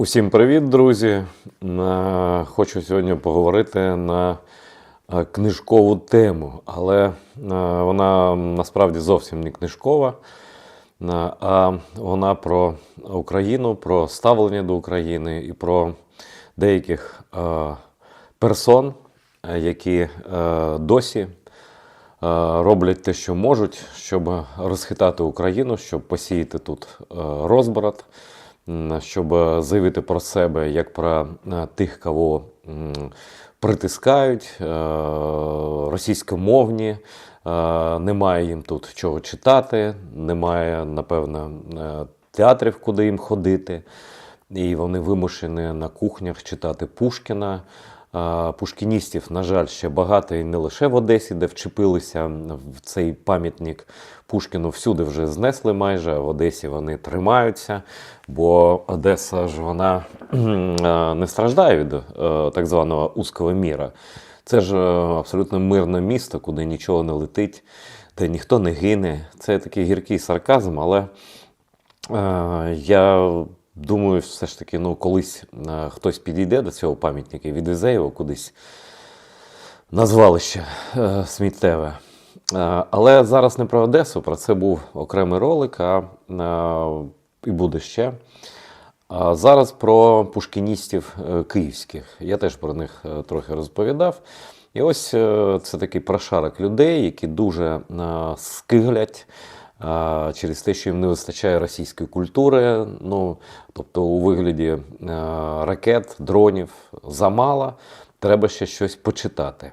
Усім привіт, друзі! Хочу сьогодні поговорити на е, книжкову тему, але е, вона насправді зовсім не книжкова, е, а вона про Україну, про ставлення до України і про деяких персон, які досі роблять те, що можуть, щоб розхитати Україну, щоб посіяти тут розбрат, щоб заявити про себе як про е, тих, кого притискають, е, російськомовні. е, Немає їм тут чого читати, немає, напевно, е, театрів, куди їм ходити. І вони вимушені на кухнях читати Пушкіна. Пушкіністів, на жаль, ще багато і не лише в Одесі, де вчепилися в цей пам'ятник Пушкіну, всюди вже знесли майже, в Одесі вони тримаються, бо Одеса ж вона не страждає від е, так званого узкого міра. Це ж е, абсолютно мирне місто, куди нічого не летить, де ніхто не гине. Це такий гіркий сарказм, але Е, Я думаю, все ж таки, ну, колись е, хтось підійде до цього пам'ятника і відвезе його кудись на звалище е, сміттєве. Е, Але зараз не про Одесу, про це був окремий ролик, а і буде ще. А зараз про пушкіністів київських. Я теж про них трохи розповідав. І ось це такий прошарок людей, які дуже скиглять через те, що їм не вистачає російської культури. Ну, тобто, у вигляді е, ракет, дронів замало, треба ще щось почитати.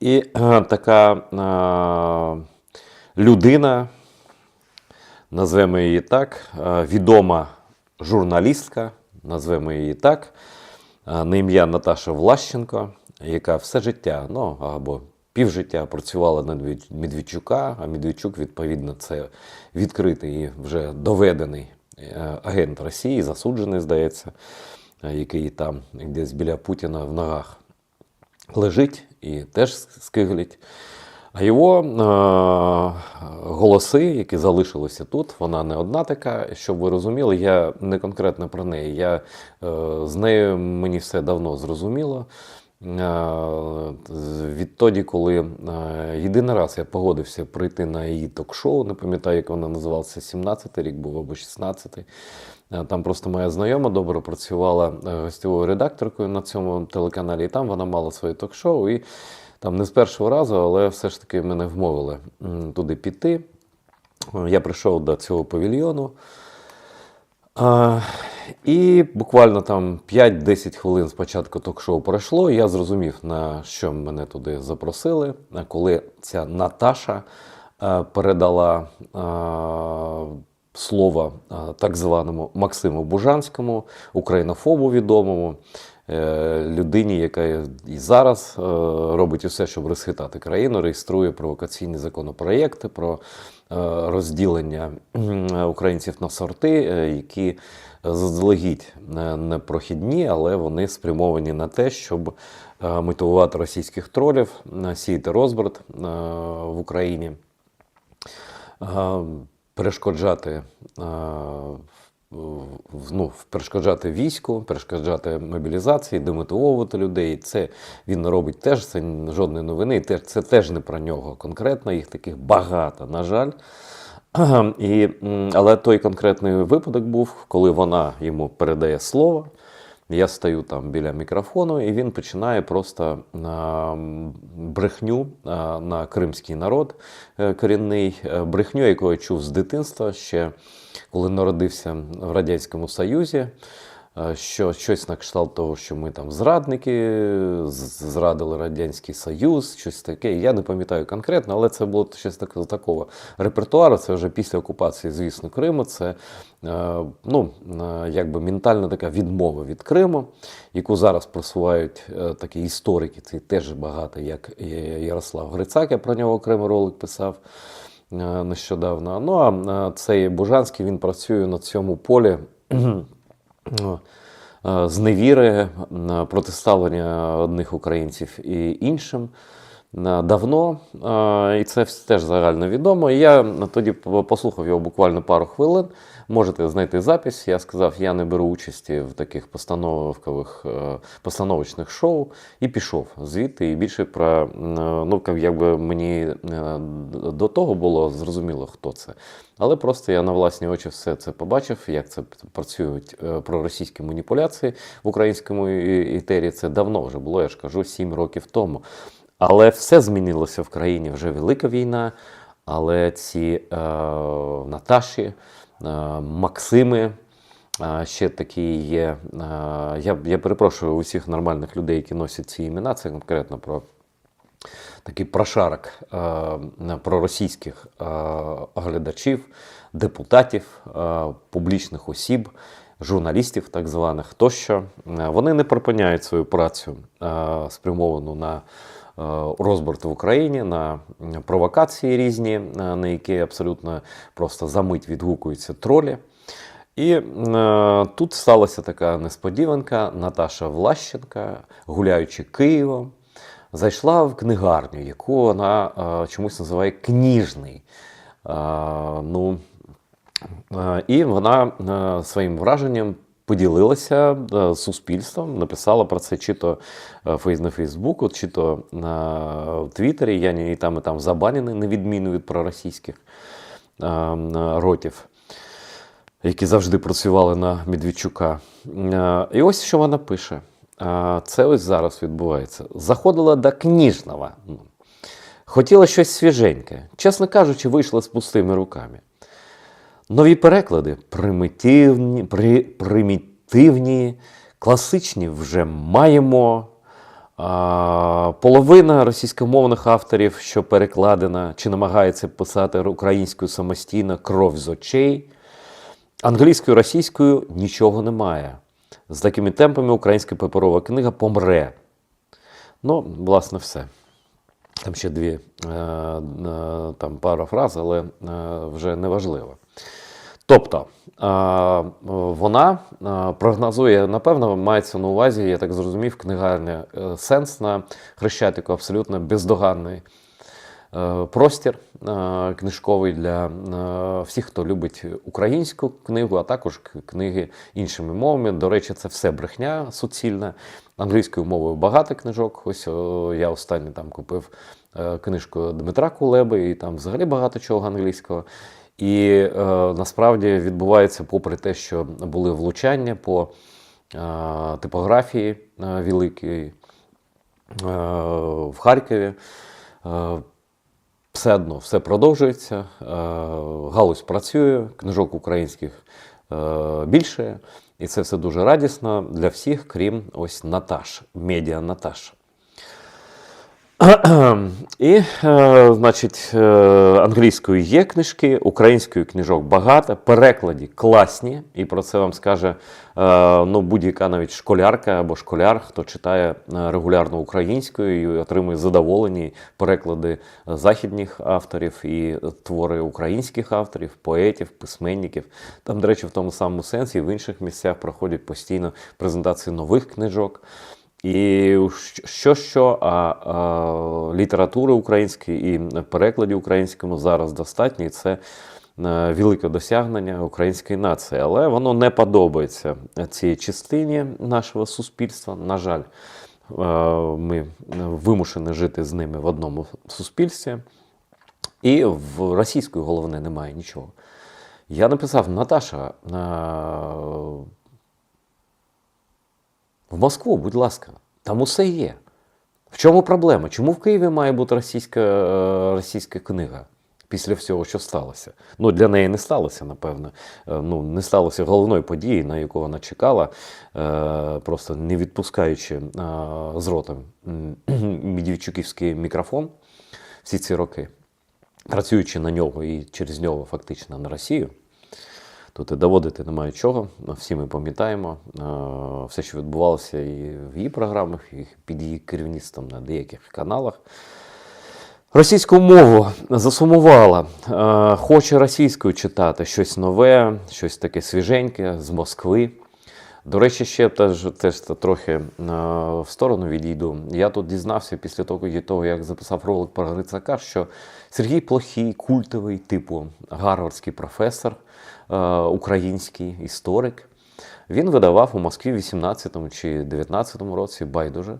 І е, така е, людина, назвемо її так, відома журналістка, назвемо її так, на ім'я Наташа Влащенко, яка все життя, ну або півжиття працювала на Медведчука, а Медведчук, відповідно, це відкритий і вже доведений е, агент Росії, засуджений, здається, е, який там десь біля Путіна в ногах лежить і теж скиглить. А його е, голоси, які залишилися тут, вона не одна така. Щоб ви розуміли, я не конкретно про неї. Я е, з нею мені все давно зрозуміло. Е, відтоді, коли е, єдиний раз я погодився прийти на її ток-шоу, не пам'ятаю, як вона називалася, 17-й рік був або 16-й. Е, Там просто моя знайома добре працювала гостьовою редакторкою на цьому телеканалі, і там вона мала своє ток-шоу. І там не з першого разу, але все ж таки мене вмовили туди піти. Я прийшов до цього павільйону. А, і буквально там 5-10 хвилин спочатку ток-шоу пройшло, я зрозумів, на що мене туди запросили, А коли ця Наташа е, передала е, слово е, так званому Максиму Бужанському, українофобу відомому, людині, яка і зараз робить усе, щоб розхитати країну, реєструє провокаційні законопроєкти про розділення українців на сорти, е, які заздалегідь не- не прохідні, але вони спрямовані на те, щоб е, мотивувати російських тролів, е, сіяти розбрат е, в Україні е, перешкоджати, е, ну, перешкоджати війську, перешкоджати мобілізації, демотивовувати людей. Це він робить теж, це жодної новини, і це теж не про нього конкретно, їх таких багато, на жаль. І, але той конкретний випадок був, коли вона йому передає слово. Я стою там біля мікрофону, і він починає просто а, брехню на кримський народ е, корінний, е, брехню, яку я чув з дитинства ще коли народився в Радянському Союзі. Е, Що щось на кшталт того, що ми там зрадники, зрадили Радянський Союз, щось таке. Я не пам'ятаю конкретно, але це було щось так, такого репертуару. Це вже після окупації, звісно, Криму. Це е, ну, е, якби ментальна така відмова від Криму, яку зараз просувають такі історики. Це теж багато, як Ярослав Грицак, я про нього окремий ролик писав нещодавно. Ну а цей Бужанський він працює на цьому полі. е, Зневіри, е, протиставлення одних українців і іншим е, давно, і це теж загально відомо. Я тоді послухав його буквально пару хвилин, Можете знайти запис. Я сказав, я не беру участі в таких постановкових е, постановочних шоу і пішов звідти. І більше про е, ну якби мені е, до того було зрозуміло, хто це. Але просто я на власні очі все це побачив, як це працюють проросійські маніпуляції в українському і- етері. Це давно вже було, я ж кажу, сім років тому. Але все змінилося в країні вже велика війна. Але ці е, Наташі, Максими, е, ще такі є. Е, я, я перепрошую усіх нормальних людей, які носять ці імена. Це конкретно про такий прошарок е, проросійських е, оглядачів, депутатів, е, публічних осіб, журналістів, так званих тощо. Е, Вони не припиняють свою працю, е, спрямовану на е, розборт в Україні, на провокації різні, е, на які абсолютно просто за мить відгукуються тролі. І е, тут сталася така несподіванка. Наташа Влащенка, гуляючи Києвом, зайшла в книгарню, яку вона е, чомусь називає кніжний. Е, ну, е, і вона е, своїм враженням поділилася е, з суспільством, написала про це чи то е, на Фейсбуку, чи то на Твіттері. Я і там, і там забанений, на відміну від проросійських е, ротів які завжди працювали на Медведчука. Е, І ось що вона пише. Е, Це ось зараз відбувається. Заходила до книжного. Ну, Хотіла щось свіженьке. Чесно кажучи, вийшла з пустими руками. Нові переклади примітивні, при, примітивні, класичні вже маємо. А, половина російськомовних авторів, що перекладена чи намагається писати українською самостійно кров з очей. Англійською, російською нічого немає. З такими темпами українська паперова книга помре. Ну, власне, все. Там ще дві, е, е, там пара фраз, але е, вже не важливо. Тобто, е, вона прогнозує, напевно, мається на увазі, я так зрозумів, книгарня е, сенс на Хрещатику абсолютно бездоганний е, простір книжковий для всіх, хто любить українську книгу, а також книги іншими мовами. До речі, це все брехня суцільна. Англійською мовою багато книжок. Ось я останній там купив книжку Дмитра Кулеби, і там взагалі багато чого англійського. І е, насправді відбувається, попри те, що були влучання по е, типографії е, великій е, в Харкові. Е, все одно все продовжується, е, галузь працює, книжок українських е, більше, і це все дуже радісно для всіх, крім ось Наташ, медіа Наташ. І, е, значить, е, англійською є книжки, українською книжок багато, перекладі класні, і про це вам скаже е, ну, будь-яка навіть школярка або школяр, хто читає регулярно українською і отримує задоволені переклади західних авторів і твори українських авторів, поетів, письменників. Там, до речі, в тому самому сенсі, і в інших місцях проходять постійно презентації нових книжок. І що що, а, а літератури української і перекладів українському зараз достатньо, і це е, велике досягнення української нації. Але воно не подобається цій частині нашого суспільства. На жаль, е, ми вимушені жити з ними в одному суспільстві. І в російської головне немає нічого. Я написав Наташа. В Москву, будь ласка, там усе є. В чому проблема? Чому в Києві має бути російська, е, російська книга після всього, що сталося? Ну, для неї не сталося, напевно. Е, Ну, не сталося головної події, на яку вона чекала, е, просто не відпускаючи з рота м, Медведчуківський мікрофон всі ці роки, працюючи на нього і через нього фактично на Росію. Тут і доводити немає чого. Всі ми пам'ятаємо е, все, що відбувалося і в її програмах, і під її керівництвом на деяких каналах. Російську мову засумувала, е, хоче російською читати щось нове, щось таке свіженьке з Москви. До речі, ще теж, теж трохи е, в сторону відійду. Я тут дізнався після того, як записав ролик про Грицака, що Сергій Плохій, культовий, типу гарвардський професор, український історик, він видавав у Москві в 18 чи 19 році байдуже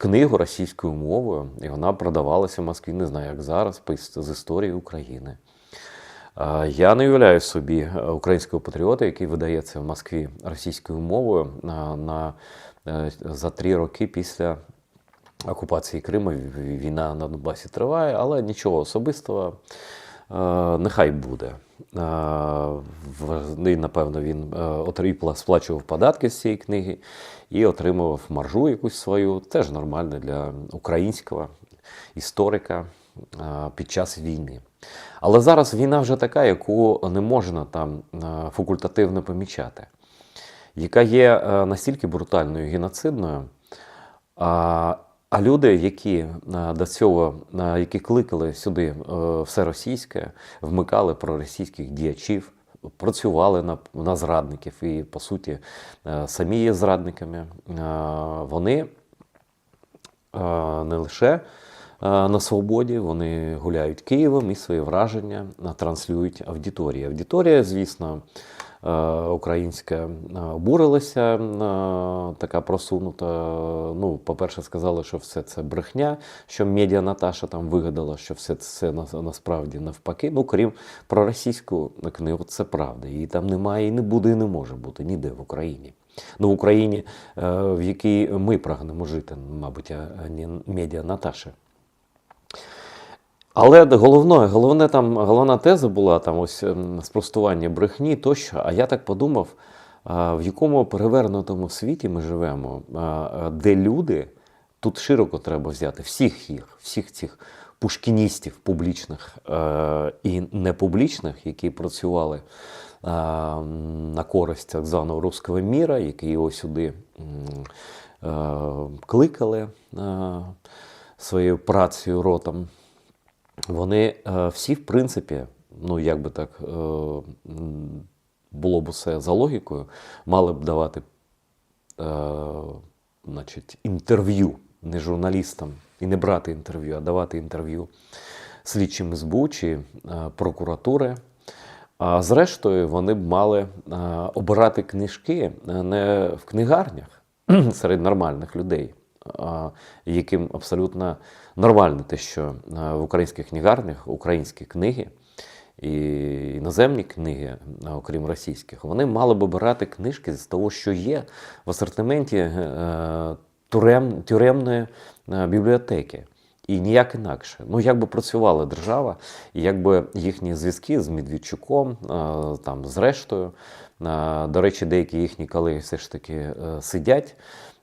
книгу російською мовою, і вона продавалася в Москві, не знаю, як зараз, з історії України. Я не уявляю собі е, українського патріота, який видається в Москві російською мовою на, на, е, за три роки після окупації Криму. Війна на Донбасі триває, але нічого особистого. е, Нехай буде. В- І, напевно, він е, отріпла, сплачував податки з цієї книги і отримував маржу якусь свою. Теж нормально для українського історика під час війни. Але зараз війна вже така, яку не можна там е, факультативно помічати, яка є е, настільки брутальною геноцидною. А, люди, які е, до цього, е, які кликали сюди е, все російське, вмикали проросійських діячів, працювали на, на зрадників і, по суті, самі є зрадниками, вони не лише на свободі, вони гуляють Києвом і свої враження транслюють аудиторії. Аудиторія, звісно, е, українська е, обурилася, е, така просунута. Ну, по-перше, сказали, що все це брехня, що медіа Наташа там вигадала, що все це на- насправді навпаки. Ну, крім про російську книгу, це правда. Її там немає і не буде, і не може бути ніде в Україні. Ну, в Україні, в якій ми прагнемо жити, мабуть, а не медіа Наташі. Але головне, головне там, головна теза була там ось ем, спростування брехні тощо. А я так подумав, в якому перевернутому світі ми живемо, де люди, тут широко треба взяти всіх їх, всіх цих пушкіністів публічних е, і непублічних, які працювали на користь так званого руського міра, які його сюди е, кликали е, своєю працею ротом. Вони е, всі, в принципі, ну як би так е, було б усе за логікою, мали б давати е, значить, інтерв'ю не журналістам і не брати інтерв'ю, а давати інтерв'ю слідчим СБУ чи прокуратури. А зрештою, вони б мали обирати книжки не в книгарнях серед нормальних людей, яким абсолютно нормально те, що в українських книгарнях українські книги і іноземні книги, окрім російських, вони мали б обирати книжки з того, що є в асортименті е, тюрем, тюремної е, бібліотеки. І ніяк інакше. Ну, як би працювала держава, і як би їхні зв'язки з Медведчуком, е, там, з рештою, до речі, деякі їхні колеги все ж таки сидять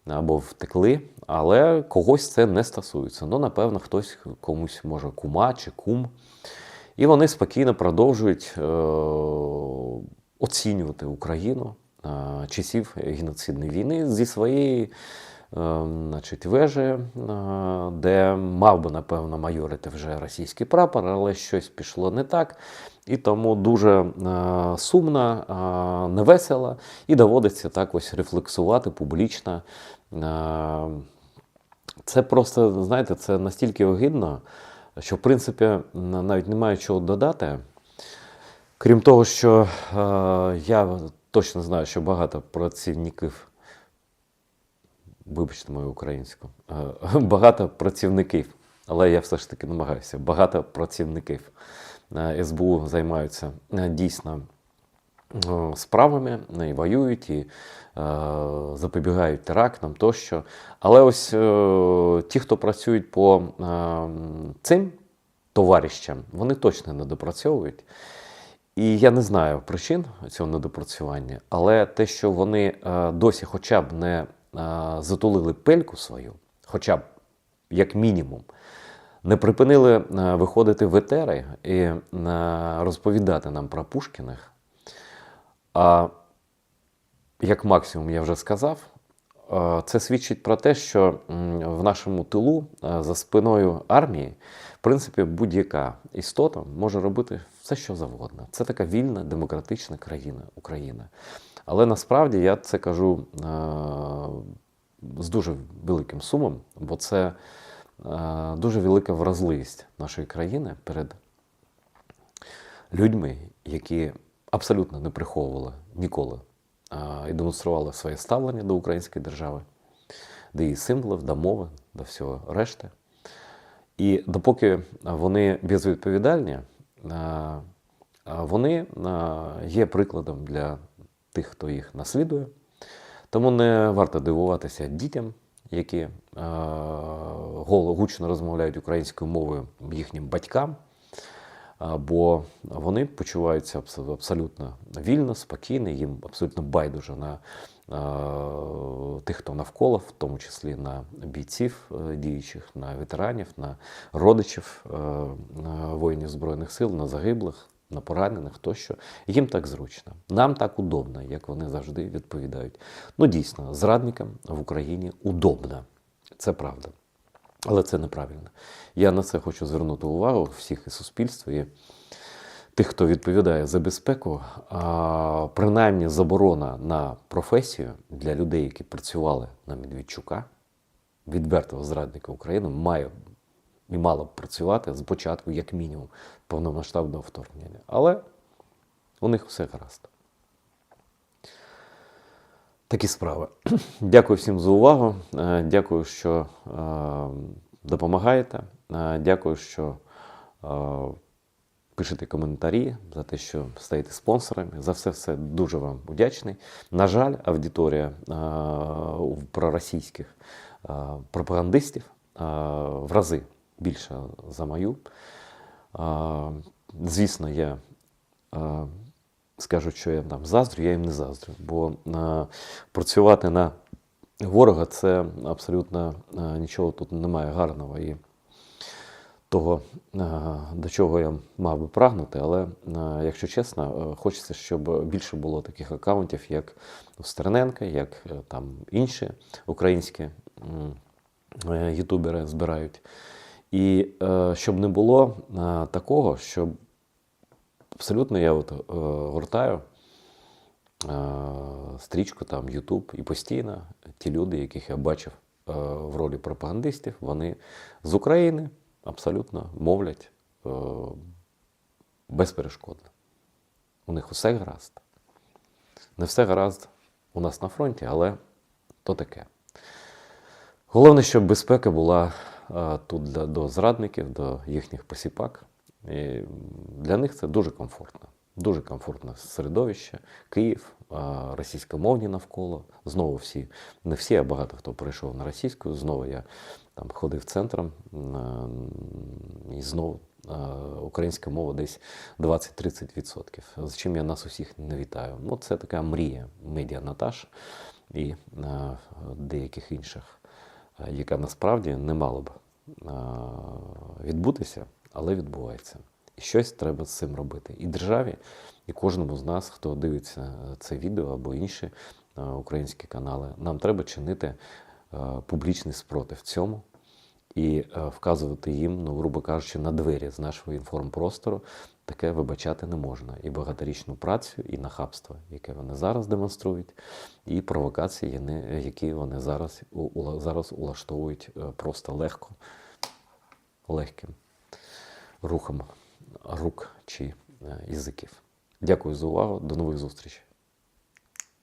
або втекли, але когось це не стосується. Ну, напевно, хтось комусь може кума чи кум. І вони спокійно продовжують е, оцінювати Україну е, часів геноцидної війни зі своєї е, значить, вежі, е, де мав би, напевно, майорити вже російський прапор, але щось пішло не так. І тому дуже е, сумно, е, невесело, і доводиться так ось рефлексувати публічно. Е, це просто, знаєте, це настільки огидно, що в принципі навіть немає чого додати. Крім того, що е, я точно знаю, що багато працівників, вибачте мою українську, е, багато працівників, але я все ж таки намагаюся, багато працівників е, СБУ займаються е, дійсно справами і воюють, і е, запобігають терактам тощо. Але ось е, ті, хто працюють по е, цим товаришам, вони точно не допрацьовують. І я не знаю причин цього недопрацювання, але те, що вони е, досі хоча б не е, затулили пельку свою, хоча б як мінімум, не припинили е, виходити в етери і е, розповідати нам про Пушкіних. А як максимум я вже сказав, це свідчить про те, що в нашому тилу е, за спиною армії, в принципі, будь-яка істота може робити все, що завгодно. Це така вільна демократична країна Україна. Але насправді я це кажу е, з дуже великим сумом, бо це е, дуже велика вразливість нашої країни перед людьми, які абсолютно не приховували ніколи і демонстрували своє ставлення до української держави, до її символів, до мови, до всього решти. І допоки вони безвідповідальні, вони є прикладом для тих, хто їх наслідує. Тому не варто дивуватися дітям, які гучно розмовляють українською мовою їхнім батькам, бо вони почуваються абсолютно вільно, спокійно, їм абсолютно байдуже на тих, хто навколо, в тому числі на бійців е, діючих, на ветеранів, на родичів е, воїнів Збройних сил, на загиблих, на поранених тощо. Їм так зручно. Нам так удобно, як вони завжди відповідають. Ну, дійсно, зрадникам в Україні удобно. Це правда. Але це неправильно. Я на це хочу звернути увагу всіх і суспільства, і тих, хто відповідає за безпеку. А, принаймні заборона на професію для людей, які працювали на Медведчука, відвертого зрадника України, має і мала б працювати з початку, як мінімум, повномасштабного вторгнення. Але у них все гаразд. Такі справи. Дякую всім за увагу. Е, Дякую, що е, допомагаєте. Е, Дякую, що пишете коментарі, за те, що стаєте спонсорами. За все все дуже вам вдячний. На жаль, аудиторія проросійських пропагандистів в рази більша за мою. Звісно, я скажуть, що я там заздрю, я їм не заздрю. Бо е, працювати на ворога це абсолютно е, нічого тут немає гарного і того, е, до чого я мав би прагнути. Але, е, якщо чесно, е, хочеться, щоб більше було таких аккаунтів, як Стерненка, як е, там інші українські е, ютубери збирають. І е, щоб не було е, такого, щоб абсолютно я от, е, гортаю е, стрічку там YouTube, і постійно ті люди, яких я бачив е, в ролі пропагандистів, вони з України абсолютно мовлять безперешкодно. У них усе гаразд. Не все гаразд у нас на фронті, але то таке. Головне, щоб безпека була тут для, до зрадників, до їхніх посіпак. І для них це дуже комфортно. Дуже комфортне середовище. Київ, російськомовні навколо. Знову всі, не всі, а багато хто перейшов на російську. Знову я там ходив центром, і знову українська мова десь 20-30%. З чим я нас усіх не вітаю. Ну, це така мрія медіа Наташ і деяких інших, яка насправді не мала б відбутися, але відбувається. І щось треба з цим робити. І державі, і кожному з нас, хто дивиться це відео або інші е, українські канали, нам треба чинити е, публічний спротив цьому і е, вказувати їм, ну, грубо кажучи, на двері з нашого інформпростору. Таке вибачати не можна. І багаторічну працю, і нахабство, яке вони зараз демонструють, і провокації, які вони зараз, зараз улаштовують е, просто легко, легким рухом рук чи е, язиків. Дякую за увагу. До нових зустрічей.